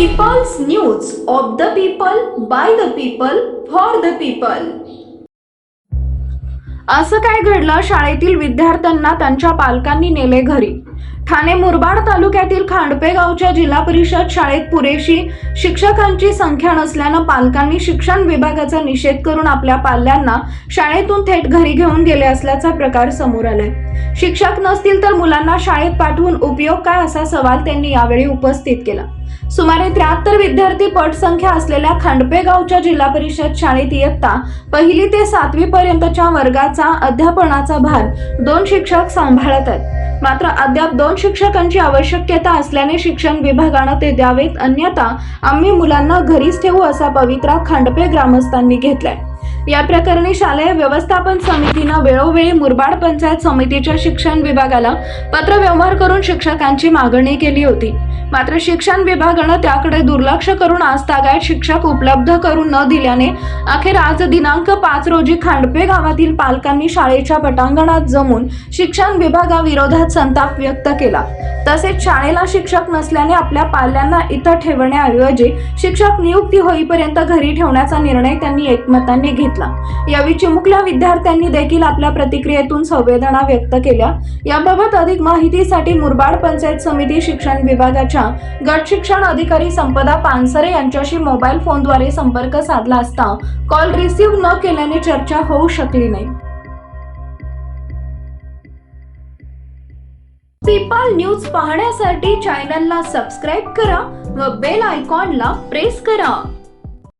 News of the people by the people for the people असं काय घडलं? शाळेतील विद्यार्थ्यांना त्यांच्या पालकांनी नेले घरी. ठाणे मुरबाड तालुक्यातील खांडपे गावच्या जिल्हा परिषद शाळेत पुरेशी शिक्षकांची संख्या नसल्यानं पालकांनी शिक्षण विभागाचा निषेध करून आपल्या पाल्यांना शाळेतून थेट घरी घेऊन गेले असल्याचा प्रकार समोर आलाय. शिक्षक नसतील तर मुलांना शाळेत पाठवून उपयोग काय असा सवाल त्यांनी यावेळी उपस्थित केला. सुमारे त्र्याहत्तर विद्यार्थी पटसंख्या असलेल्या खांडपे गावच्या जिल्हा परिषद शाळेत इयत्ता पहिली ते सातवी पर्यंतच्या वर्गाचा अध्यापनाचा भार दोन शिक्षक सांभाळत आहेत. मात्र अद्याप दोन शिक्षकांची आवश्यकता असल्याने शिक्षण विभागानं ते द्यावेत अन्यथा आम्ही मुलांना घरीच ठेवू असा पवित्रा खांडपे ग्रामस्थांनी घेतलाय. या प्रकरणी शालेय व्यवस्थापन समितीनं वेळोवेळी मुरबाड पंचायत समितीच्या शिक्षण विभागाला पत्रव्यवहार करून शिक्षकांची मागणी केली होती. मात्र शिक्षण विभागानं त्याकडे दुर्लक्ष करून आजतागायत शिक्षक उपलब्ध करून न दिल्याने अखेर आज दिनांक पाच रोजी खांडपे गावातील पालकांनी शाळेच्या पटांगणात जमून शिक्षण विभागाविरोधात संताप व्यक्त केला. तसेच शाळेला शिक्षक नसल्याने आपल्या पाल्यांना इथं ठेवण्याऐवजी शिक्षक नियुक्ती होईपर्यंत घरी ठेवण्याचा निर्णय त्यांनी एकमताने घेतला. घेतला. यावेळी चिमुकल्या विद्यार्थ्यांनी देखील आपल्या प्रतिक्रियेतून संवेदना व्यक्त केल्या. याबाबत अधिक माहितीसाठी मुरबाड पंचायत समिती शिक्षण विभागाच्या गट शिक्षण अधिकारी संपदा पानसरे यांच्याशी मोबाईल फोनद्वारे संपर्क साधला असता कॉल रिसीव्ह न केल्याने चर्चा होऊ शकली नाही. पीपाल न्यूज पाहण्यासाठी चॅनलला सबस्क्राईब करा व बेल आयकॉनला प्रेस करा.